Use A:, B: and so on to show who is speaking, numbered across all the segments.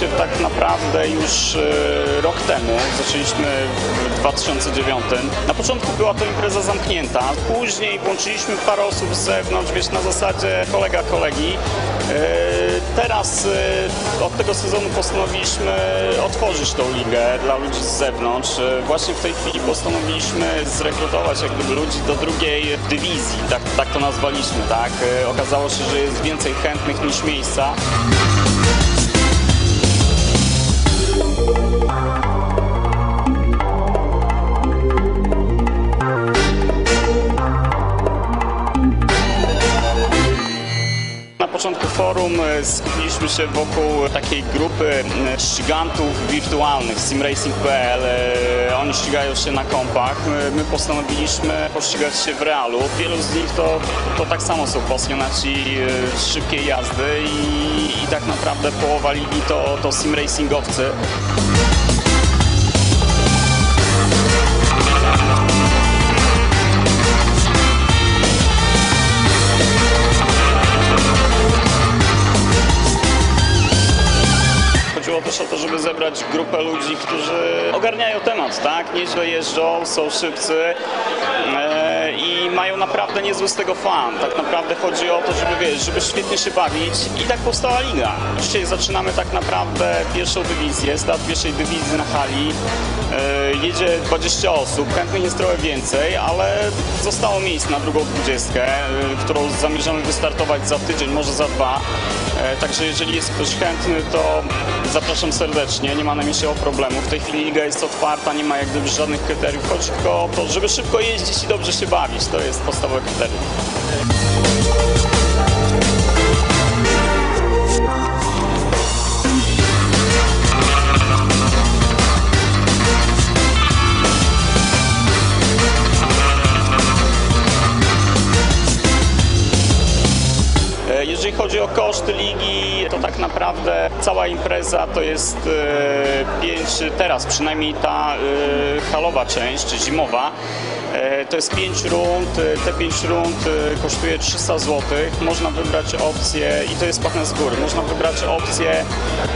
A: się tak naprawdę już e, rok temu. Zaczęliśmy w 2009. Na początku była to impreza zamknięta. Później włączyliśmy parę osób z zewnątrz, wiesz, na zasadzie kolega kolegi. E, Teraz e, od tego sezonu postanowiliśmy otworzyć tą ligę dla ludzi z zewnątrz. Właśnie w tej chwili postanowiliśmy zrekrutować jak gdyby ludzi do drugiej dywizji, tak, tak to nazwaliśmy, tak? Okazało się, że jest więcej chętnych niż miejsca. Forum e, skupiliśmy się wokół takiej grupy e, ścigantów wirtualnych, simracing.pl. E, Oni ścigają się na kompach. My- My postanowiliśmy pościgać się w realu. Wielu z nich to, to tak samo są pasjonaci szybkiej jazdy i, i tak naprawdę połowa ligi to, to simracingowcy. Grupę ludzi, którzy ogarniają temat, tak? Nieźle jeżdżą, są szybcy e, i mają naprawdę niezły z tego fan. Tak naprawdę chodzi o to, żeby wiesz, żeby świetnie się bawić i tak powstała liga. Dzisiaj zaczynamy tak naprawdę pierwszą dywizję, start pierwszej dywizji na hali. E, jedzie 20 osób, chętnych jest trochę więcej, ale zostało miejsc na drugą dwudziestkę, e, którą zamierzamy wystartować za tydzień, może za dwa. E, Także jeżeli jest ktoś chętny, to zapraszam serdecznie, nie ma najmniejszego problemu. W tej chwili liga jest otwarta, nie ma jak gdyby żadnych kryteriów. Chodzi tylko o to, żeby szybko jeździć i dobrze się bawić. To jest podstawowe kryterium. Chodzi o koszty ligi, to tak naprawdę cała impreza to jest e, pięć, teraz przynajmniej ta e, halowa część, czy zimowa, e, to jest 5 rund. E, Te 5 rund e, kosztuje 300 zł. Można wybrać opcję, i to jest płatne z góry, można wybrać opcję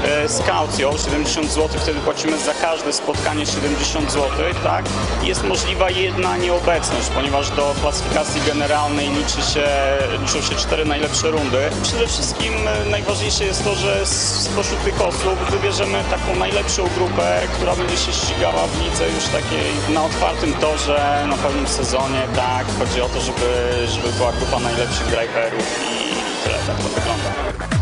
A: e, z kaucją 70 zł, wtedy płacimy za każde spotkanie 70 zł, tak? Jest możliwa jedna nieobecność, ponieważ do klasyfikacji generalnej liczy się, liczą się cztery najlepsze rundy. Przede wszystkim e, najważniejsze jest to, że spośród tych osób wybierzemy taką najlepszą grupę, która będzie się ścigała w lidze już takiej na otwartym torze, na pewnym sezonie, tak? Chodzi o to, żeby, żeby była grupa najlepszych driverów i tyle, tak to wygląda.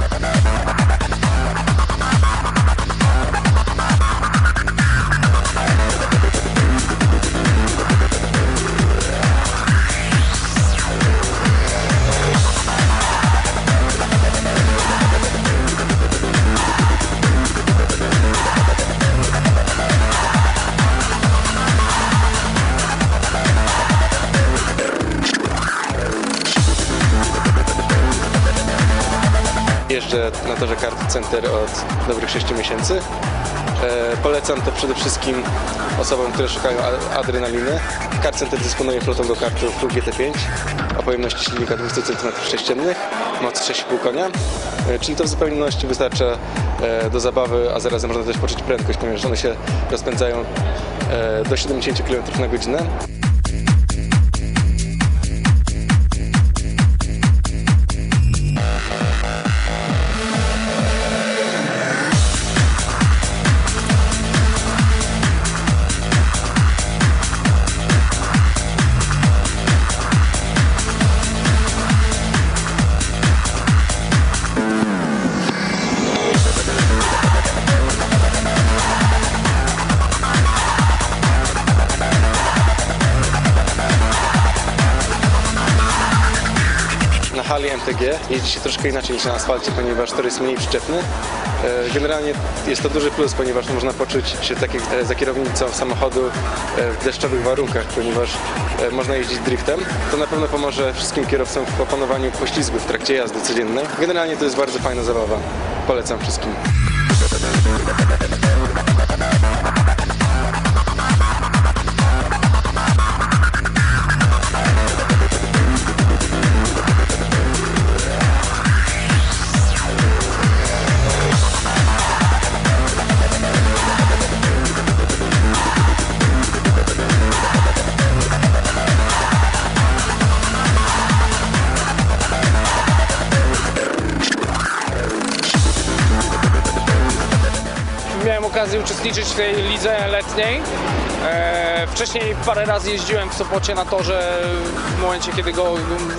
B: Jeżdżę na torze Kart Center od dobrych 6 miesięcy. E, polecam to przede wszystkim osobom, które szukają adrenaliny. Kart Center dysponuje flotą do kartów Full GT5 o pojemności silnika 200 cm3, mocy 6,5 konia. E, Czyli to w zupełności wystarcza e, do zabawy, a zarazem można też poczuć prędkość, ponieważ one się rozpędzają do 70 km na godzinę. Hali MTG jeździ się troszkę inaczej niż na asfalcie, ponieważ tor jest mniej przyczepny. E, Generalnie jest to duży plus, ponieważ można poczuć się tak jak e, za kierownicą samochodu e, w deszczowych warunkach, ponieważ można jeździć driftem. To na pewno pomoże wszystkim kierowcom w opanowaniu poślizgu w trakcie jazdy codziennej. Generalnie to jest bardzo fajna zabawa. Polecam wszystkim.
C: Okazję uczestniczyć w tej lidze letniej. E, wcześniej parę razy jeździłem w Sopocie na torze w momencie, kiedy go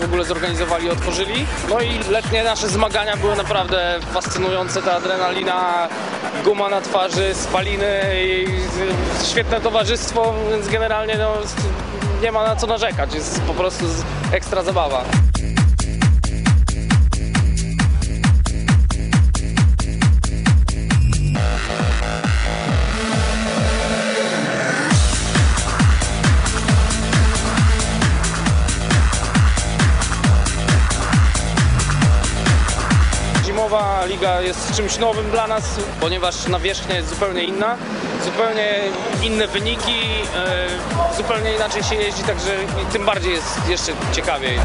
C: w ogóle zorganizowali i otworzyli. No i letnie nasze zmagania były naprawdę fascynujące. Ta adrenalina, guma na twarzy, spaliny i świetne towarzystwo, więc generalnie no, nie ma na co narzekać. Jest po prostu ekstra zabawa. Zimowa liga jest czymś nowym dla nas, ponieważ nawierzchnia jest zupełnie inna, zupełnie inne wyniki, e, zupełnie inaczej się jeździ, także tym bardziej jest jeszcze ciekawiej.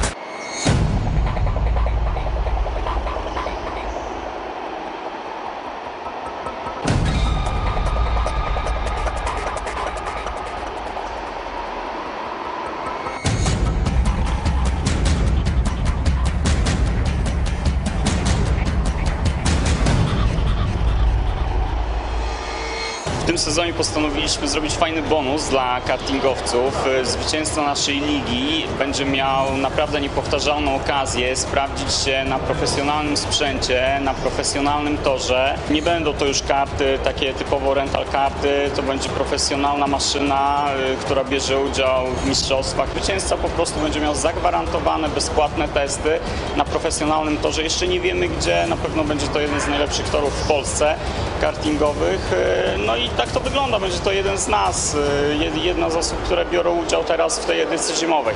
A: W tym sezonie postanowiliśmy zrobić fajny bonus dla kartingowców. Zwycięzca naszej ligi będzie miał naprawdę niepowtarzalną okazję sprawdzić się na profesjonalnym sprzęcie, na profesjonalnym torze. Nie będą to już karty takie typowo rental karty, to będzie profesjonalna maszyna, y, która bierze udział w mistrzostwach. Zwycięzca po prostu będzie miał zagwarantowane bezpłatne testy na profesjonalnym torze. Jeszcze nie wiemy gdzie, na pewno będzie to jeden z najlepszych torów w Polsce kartingowych. Y, No i tak to wygląda, będzie to jeden z nas, y, jed- jedna z osób, które biorą udział teraz w tej edycji zimowej.